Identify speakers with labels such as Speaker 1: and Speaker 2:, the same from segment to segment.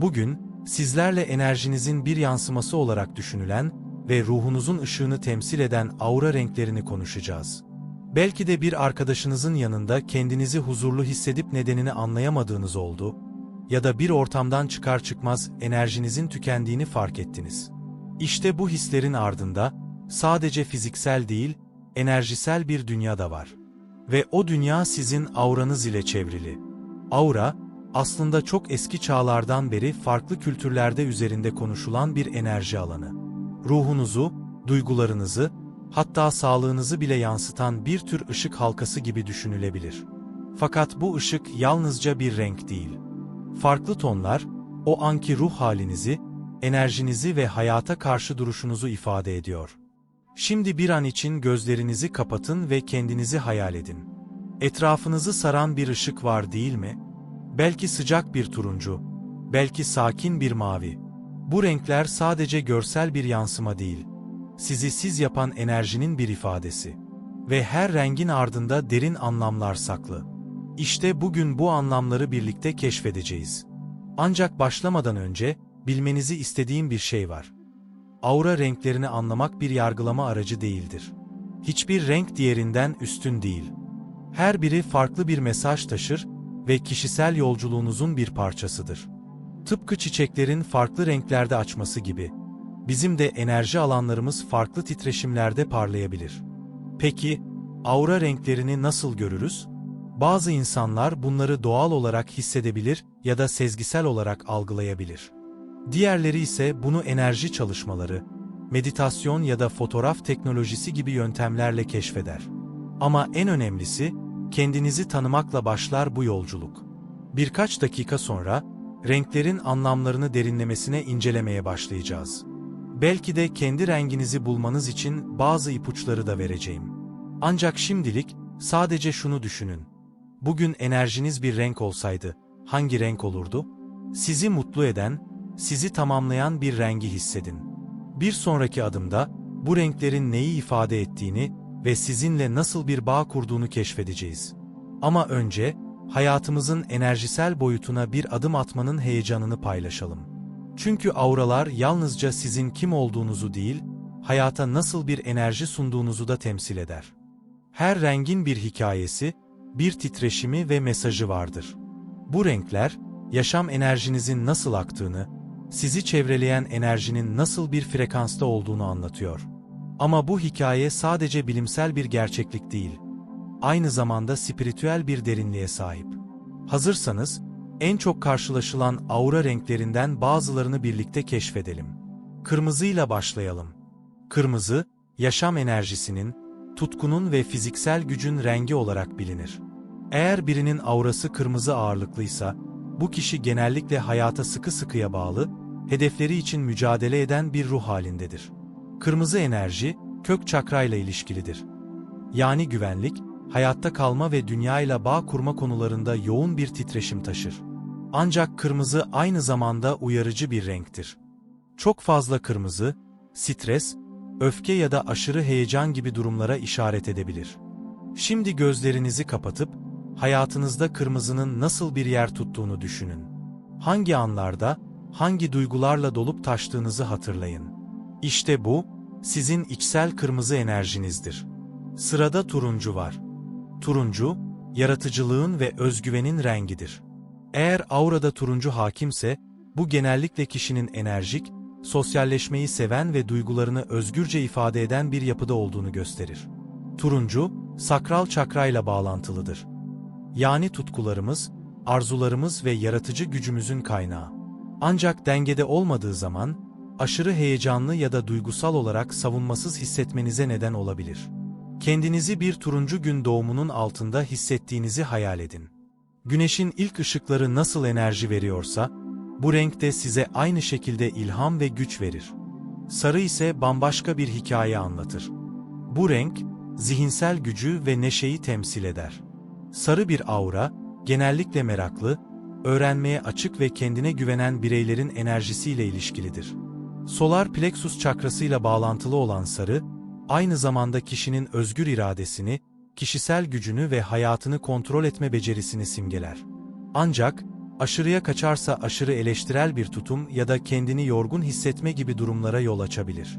Speaker 1: Bugün, sizlerle enerjinizin bir yansıması olarak düşünülen ve ruhunuzun ışığını temsil eden aura renklerini konuşacağız. Belki de bir arkadaşınızın yanında kendinizi huzurlu hissedip nedenini anlayamadığınız oldu ya da bir ortamdan çıkar çıkmaz enerjinizin tükendiğini fark ettiniz. İşte bu hislerin ardında sadece fiziksel değil, enerjisel bir dünya da var. Ve o dünya sizin auranız ile çevrili. Aura, aslında çok eski çağlardan beri farklı kültürlerde üzerinde konuşulan bir enerji alanı. Ruhunuzu, duygularınızı, hatta sağlığınızı bile yansıtan bir tür ışık halkası gibi düşünülebilir. Fakat bu ışık yalnızca bir renk değil. Farklı tonlar, o anki ruh halinizi, enerjinizi ve hayata karşı duruşunuzu ifade ediyor. Şimdi bir an için gözlerinizi kapatın ve kendinizi hayal edin. Etrafınızı saran bir ışık var değil mi? Belki sıcak bir turuncu, belki sakin bir mavi. Bu renkler sadece görsel bir yansıma değil, sizi siz yapan enerjinin bir ifadesi. Ve her rengin ardında derin anlamlar saklı. İşte bugün bu anlamları birlikte keşfedeceğiz. Ancak başlamadan önce, bilmenizi istediğim bir şey var. Aura renklerini anlamak bir yargılama aracı değildir. Hiçbir renk diğerinden üstün değil. Her biri farklı bir mesaj taşır ve kişisel yolculuğunuzun bir parçasıdır. Tıpkı çiçeklerin farklı renklerde açması gibi, bizim de enerji alanlarımız farklı titreşimlerde parlayabilir. Peki, aura renklerini nasıl görürüz? Bazı insanlar bunları doğal olarak hissedebilir ya da sezgisel olarak algılayabilir. Diğerleri ise bunu enerji çalışmaları, meditasyon ya da fotoğraf teknolojisi gibi yöntemlerle keşfeder. Ama en önemlisi, kendinizi tanımakla başlar bu yolculuk. Birkaç dakika sonra, renklerin anlamlarını derinlemesine incelemeye başlayacağız. Belki de kendi renginizi bulmanız için bazı ipuçları da vereceğim. Ancak şimdilik, sadece şunu düşünün. Bugün enerjiniz bir renk olsaydı, hangi renk olurdu? Sizi mutlu eden, sizi tamamlayan bir rengi hissedin. Bir sonraki adımda, bu renklerin neyi ifade ettiğini ve sizinle nasıl bir bağ kurduğunu keşfedeceğiz. Ama önce, hayatımızın enerjisel boyutuna bir adım atmanın heyecanını paylaşalım. Çünkü auralar yalnızca sizin kim olduğunuzu değil, hayata nasıl bir enerji sunduğunuzu da temsil eder. Her rengin bir hikayesi, bir titreşimi ve mesajı vardır. Bu renkler, yaşam enerjinizin nasıl aktığını, sizi çevreleyen enerjinin nasıl bir frekansta olduğunu anlatıyor. Ama bu hikaye sadece bilimsel bir gerçeklik değil. Aynı zamanda spiritüel bir derinliğe sahip. Hazırsanız, en çok karşılaşılan aura renklerinden bazılarını birlikte keşfedelim. Kırmızıyla başlayalım. Kırmızı, yaşam enerjisinin, tutkunun ve fiziksel gücün rengi olarak bilinir. Eğer birinin aurası kırmızı ağırlıklıysa, bu kişi genellikle hayata sıkı sıkıya bağlı, hedefleri için mücadele eden bir ruh halindedir. Kırmızı enerji, kök çakrayla ilişkilidir. Yani güvenlik, hayatta kalma ve dünyayla bağ kurma konularında yoğun bir titreşim taşır. Ancak kırmızı aynı zamanda uyarıcı bir renktir. Çok fazla kırmızı, stres, öfke ya da aşırı heyecan gibi durumlara işaret edebilir. Şimdi gözlerinizi kapatıp, hayatınızda kırmızının nasıl bir yer tuttuğunu düşünün. Hangi anlarda, hangi duygularla dolup taştığınızı hatırlayın. İşte bu, sizin içsel kırmızı enerjinizdir. Sırada turuncu var. Turuncu, yaratıcılığın ve özgüvenin rengidir. Eğer aurada turuncu hakimse, bu genellikle kişinin enerjik, sosyalleşmeyi seven ve duygularını özgürce ifade eden bir yapıda olduğunu gösterir. Turuncu, sakral çakrayla bağlantılıdır. Yani tutkularımız, arzularımız ve yaratıcı gücümüzün kaynağı. Ancak dengede olmadığı zaman, aşırı heyecanlı ya da duygusal olarak savunmasız hissetmenize neden olabilir. Kendinizi bir turuncu gün doğumunun altında hissettiğinizi hayal edin. Güneşin ilk ışıkları nasıl enerji veriyorsa, bu renk de size aynı şekilde ilham ve güç verir. Sarı ise bambaşka bir hikaye anlatır. Bu renk, zihinsel gücü ve neşeyi temsil eder. Sarı bir aura, genellikle meraklı, öğrenmeye açık ve kendine güvenen bireylerin enerjisiyle ilişkilidir. Solar plexus çakrasıyla bağlantılı olan sarı, aynı zamanda kişinin özgür iradesini, kişisel gücünü ve hayatını kontrol etme becerisini simgeler. Ancak, aşırıya kaçarsa aşırı eleştirel bir tutum ya da kendini yorgun hissetme gibi durumlara yol açabilir.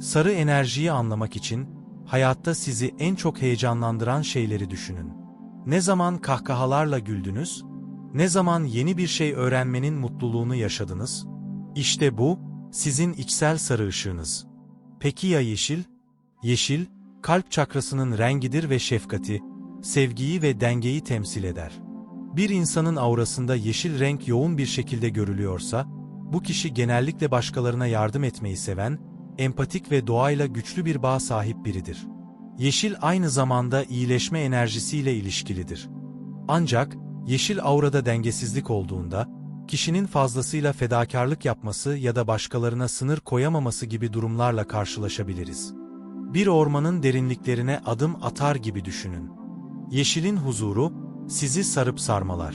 Speaker 1: Sarı enerjiyi anlamak için, hayatta sizi en çok heyecanlandıran şeyleri düşünün. Ne zaman kahkahalarla güldünüz? Ne zaman yeni bir şey öğrenmenin mutluluğunu yaşadınız? İşte bu, sizin içsel sarı ışığınız. Peki ya yeşil? Yeşil, kalp çakrasının rengidir ve şefkati, sevgiyi ve dengeyi temsil eder. Bir insanın aurasında yeşil renk yoğun bir şekilde görülüyorsa, bu kişi genellikle başkalarına yardım etmeyi seven, empatik ve doğayla güçlü bir bağ sahip biridir. Yeşil aynı zamanda iyileşme enerjisiyle ilişkilidir. Ancak, yeşil aurada dengesizlik olduğunda, kişinin fazlasıyla fedakarlık yapması ya da başkalarına sınır koyamaması gibi durumlarla karşılaşabiliriz. Bir ormanın derinliklerine adım atar gibi düşünün. Yeşilin huzuru, sizi sarıp sarmalar.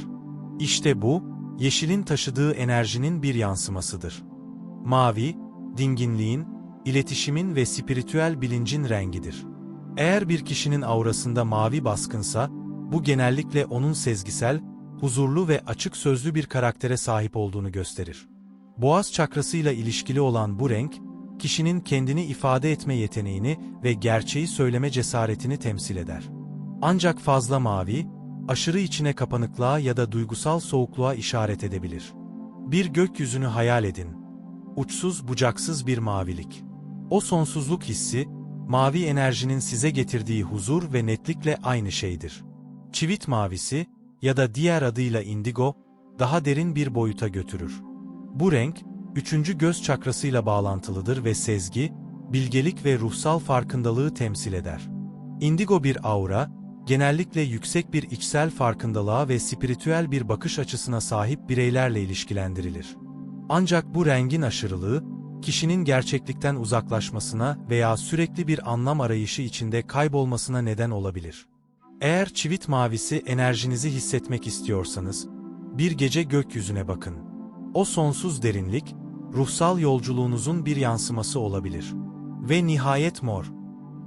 Speaker 1: İşte bu, yeşilin taşıdığı enerjinin bir yansımasıdır. Mavi, dinginliğin, iletişimin ve spiritüel bilincin rengidir. Eğer bir kişinin aurasında mavi baskınsa, bu genellikle onun sezgisel, huzurlu ve açık sözlü bir karaktere sahip olduğunu gösterir. Boğaz çakrasıyla ilişkili olan bu renk, kişinin kendini ifade etme yeteneğini ve gerçeği söyleme cesaretini temsil eder. Ancak fazla mavi, aşırı içine kapanıklığa ya da duygusal soğukluğa işaret edebilir. Bir gökyüzünü hayal edin. Uçsuz bucaksız bir mavilik. O sonsuzluk hissi, mavi enerjinin size getirdiği huzur ve netlikle aynı şeydir. Çivit mavisi ya da diğer adıyla indigo, daha derin bir boyuta götürür. Bu renk, üçüncü göz çakrasıyla bağlantılıdır ve sezgi, bilgelik ve ruhsal farkındalığı temsil eder. Indigo bir aura, genellikle yüksek bir içsel farkındalığa ve spiritüel bir bakış açısına sahip bireylerle ilişkilendirilir. Ancak bu rengin aşırılığı, kişinin gerçeklikten uzaklaşmasına veya sürekli bir anlam arayışı içinde kaybolmasına neden olabilir. Eğer çivit mavisi enerjinizi hissetmek istiyorsanız, bir gece gökyüzüne bakın. O sonsuz derinlik, ruhsal yolculuğunuzun bir yansıması olabilir. Ve nihayet mor.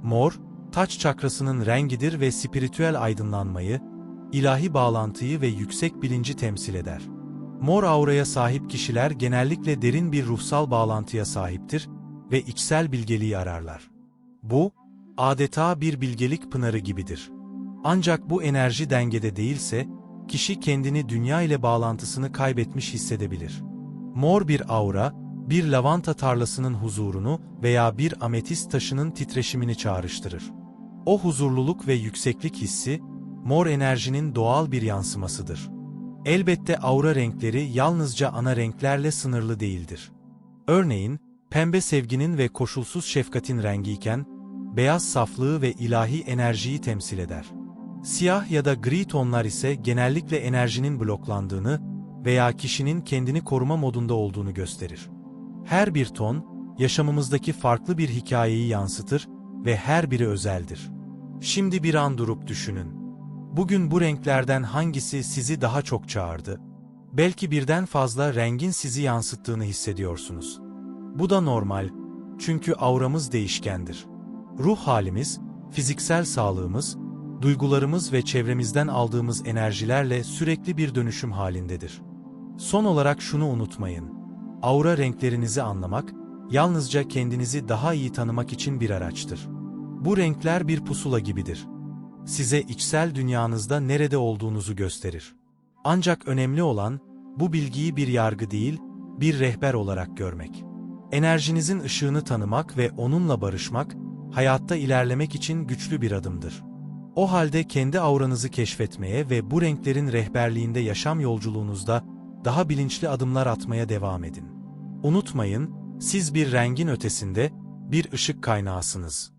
Speaker 1: Mor, taç çakrasının rengidir ve spiritüel aydınlanmayı, ilahi bağlantıyı ve yüksek bilinci temsil eder. Mor auraya sahip kişiler genellikle derin bir ruhsal bağlantıya sahiptir ve içsel bilgeliği ararlar. Bu, adeta bir bilgelik pınarı gibidir. Ancak bu enerji dengede değilse, kişi kendini dünya ile bağlantısını kaybetmiş hissedebilir. Mor bir aura, bir lavanta tarlasının huzurunu veya bir ametist taşının titreşimini çağrıştırır. O huzurluluk ve yükseklik hissi, mor enerjinin doğal bir yansımasıdır. Elbette aura renkleri yalnızca ana renklerle sınırlı değildir. Örneğin, pembe sevginin ve koşulsuz şefkatin rengiyken, beyaz saflığı ve ilahi enerjiyi temsil eder. Siyah ya da gri tonlar ise genellikle enerjinin bloklandığını veya kişinin kendini koruma modunda olduğunu gösterir. Her bir ton, yaşamımızdaki farklı bir hikayeyi yansıtır ve her biri özeldir. Şimdi bir an durup düşünün. Bugün bu renklerden hangisi sizi daha çok çağırdı? Belki birden fazla rengin sizi yansıttığını hissediyorsunuz. Bu da normal, çünkü auramız değişkendir. Ruh halimiz, fiziksel sağlığımız, duygularımız ve çevremizden aldığımız enerjilerle sürekli bir dönüşüm halindedir. Son olarak şunu unutmayın. Aura renklerinizi anlamak, yalnızca kendinizi daha iyi tanımak için bir araçtır. Bu renkler bir pusula gibidir. Size içsel dünyanızda nerede olduğunuzu gösterir. Ancak önemli olan, bu bilgiyi bir yargı değil, bir rehber olarak görmek. Enerjinizin ışığını tanımak ve onunla barışmak, hayatta ilerlemek için güçlü bir adımdır. O halde kendi auranızı keşfetmeye ve bu renklerin rehberliğinde yaşam yolculuğunuzda daha bilinçli adımlar atmaya devam edin. Unutmayın, siz bir rengin ötesinde bir ışık kaynağısınız.